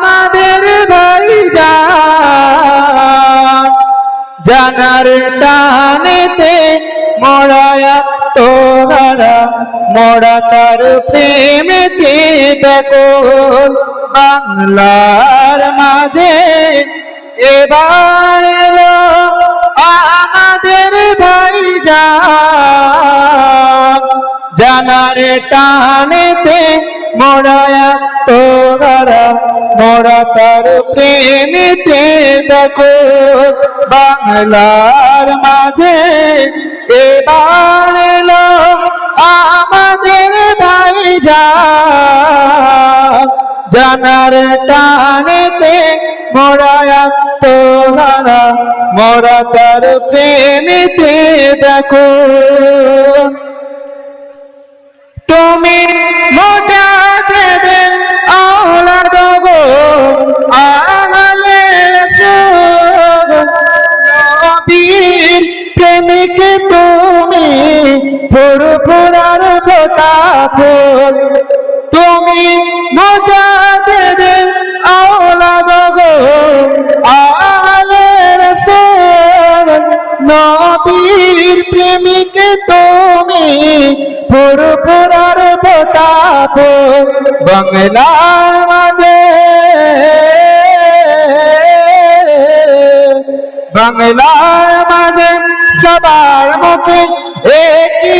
আমাদের ভাই জানার টানেতে মরায়া তোরা মোরা তার প্রেমেতে দেখো। বাংলার মাঝে এবার এলো আমাদের ভাই জানার টানেতে মোরায়া তোরা মোরা তার প্রেমেতে দেখো, বাংলার মাঝে এবার এলো আমাদের ভাই যা জানার টানেতে মোরা তোরা মোরা তার প্রেমেতে দেখো। তুমি ফুল তুমি দেবে আওলাদ গো। আহলে নবীর প্রেমিক তুমি ফোটা ফুল বাংলার মাঝে বাংলার মাঝে সবার মুখে একই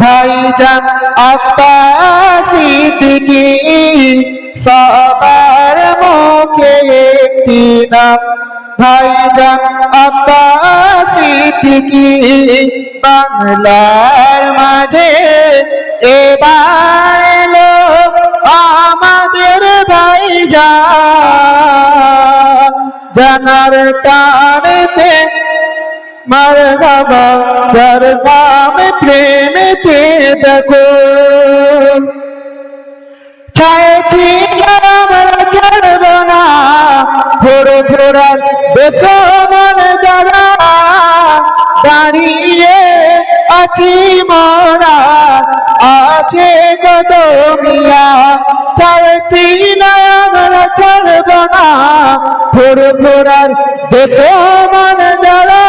ভাইজান দিদি সবার মুখে একটি নাম ভাইজান বাংলার মাঝে এবার জানার টানেতে মার বাবা, যার নাম প্রেমেতে দেখো। ছায়টি আমরা ছাড়ব না ফোড়ো ফোড়ার দেখো মন যারা দাঁড়িয়ে আছি মরা কত মিয়া ছায়টি আমরা ছাড়ব না। ফোড়ো ফোড়ার দেখো মন যারা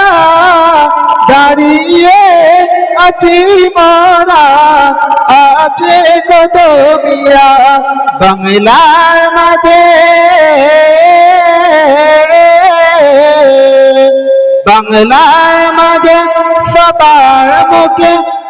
দাঁড়িয়ে আছি মারা। আছে কত মিয়া বাংলার মাঝে। বাংলার মাঝে সবার মুখে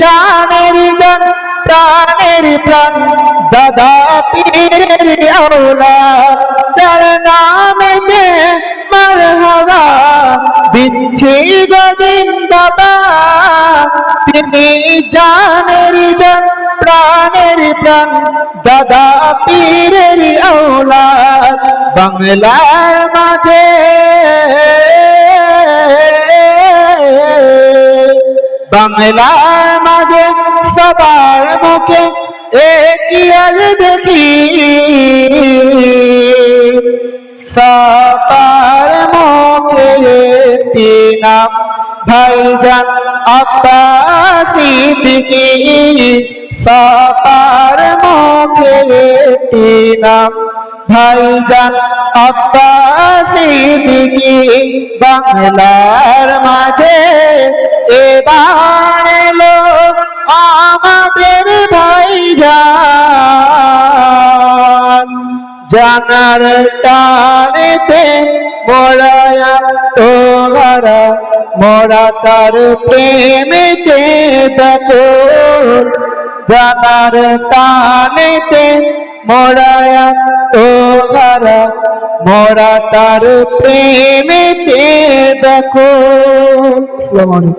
জানের জন, প্রাণের প্রাণ। দাদা পীরের আওলা, যার নামেতে মার হাওয়া দিচ্ছি গোবিন্দাবাদ তিনি জানের জন, প্রাণের প্রাণ। দাদা পীরের আওলাদ বাংলার মাঝে বাংলার মাঝে সবার মুখে একই আজ দেখি? সবার মুখে একটি নাম ভাইজান আব্বাসি দিকে সবার মুখে একটি নাম ভাইজান আব্বাসি দিকে বাংলার মাঝে এবার এলো আমাদের ভাইজান। জানার টানেতে মোড়ায়া তোরা মোরা তার প্রেমেতে দেখো। জানার টানেতে মোড়ায়া তো হারা মোরা তার প্রেমেতে দেখো।